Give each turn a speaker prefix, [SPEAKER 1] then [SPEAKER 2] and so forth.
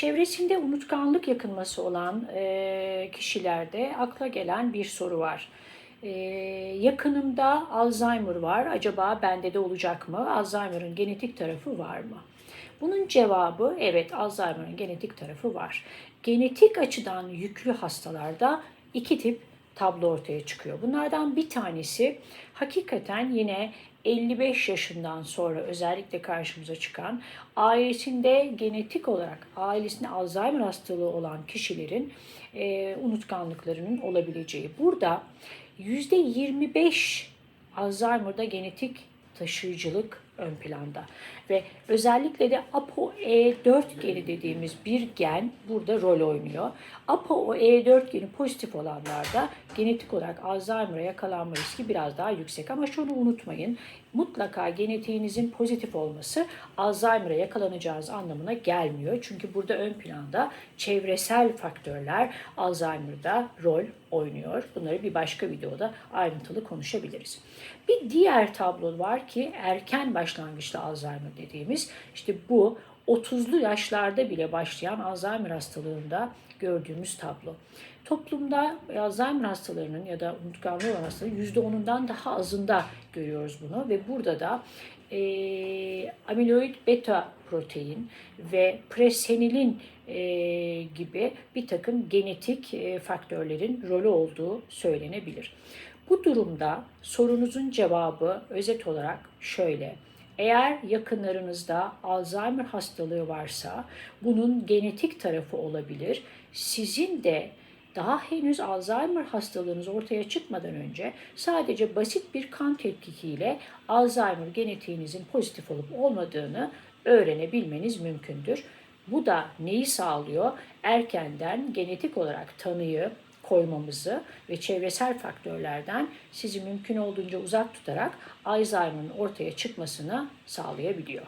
[SPEAKER 1] Çevresinde unutkanlık yakınması olan e, kişilerde akla gelen bir soru var. E, yakınımda Alzheimer var. Acaba bende de olacak mı? Alzheimer'ın genetik tarafı var mı? Bunun cevabı evet Alzheimer'ın genetik tarafı var. Genetik açıdan yüklü hastalarda iki tip tablo ortaya çıkıyor. Bunlardan bir tanesi hakikaten yine 55 yaşından sonra özellikle karşımıza çıkan ailesinde genetik olarak ailesinde Alzheimer hastalığı olan kişilerin e, unutkanlıklarının olabileceği. Burada %25 Alzheimer'da genetik taşıyıcılık ön planda ve özellikle de ApoE4 geni dediğimiz bir gen burada rol oynuyor. ApoE4 geni pozitif olanlarda genetik olarak Alzheimer'a yakalanma riski biraz daha yüksek ama şunu unutmayın. Mutlaka genetiğinizin pozitif olması Alzheimer'a yakalanacağınız anlamına gelmiyor. Çünkü burada ön planda çevresel faktörler Alzheimer'da rol oynuyor. Bunları bir başka videoda ayrıntılı konuşabiliriz. Bir diğer tablo var ki erken başlangıçta Alzheimer dediğimiz işte bu 30'lu yaşlarda bile başlayan Alzheimer hastalığında gördüğümüz tablo. Toplumda Alzheimer hastalarının ya da unutkanlığı olan hastaların %10'undan daha azında görüyoruz bunu ve burada da e, amiloid beta protein ve presenilin e, gibi bir takım genetik e, faktörlerin rolü olduğu söylenebilir. Bu durumda sorunuzun cevabı özet olarak şöyle. Eğer yakınlarınızda Alzheimer hastalığı varsa bunun genetik tarafı olabilir. Sizin de daha henüz Alzheimer hastalığınız ortaya çıkmadan önce sadece basit bir kan tetkikiyle Alzheimer genetiğinizin pozitif olup olmadığını öğrenebilmeniz mümkündür. Bu da neyi sağlıyor? Erkenden genetik olarak tanıyı koymamızı ve çevresel faktörlerden sizi mümkün olduğunca uzak tutarak Alzheimer'ın ortaya çıkmasını sağlayabiliyor.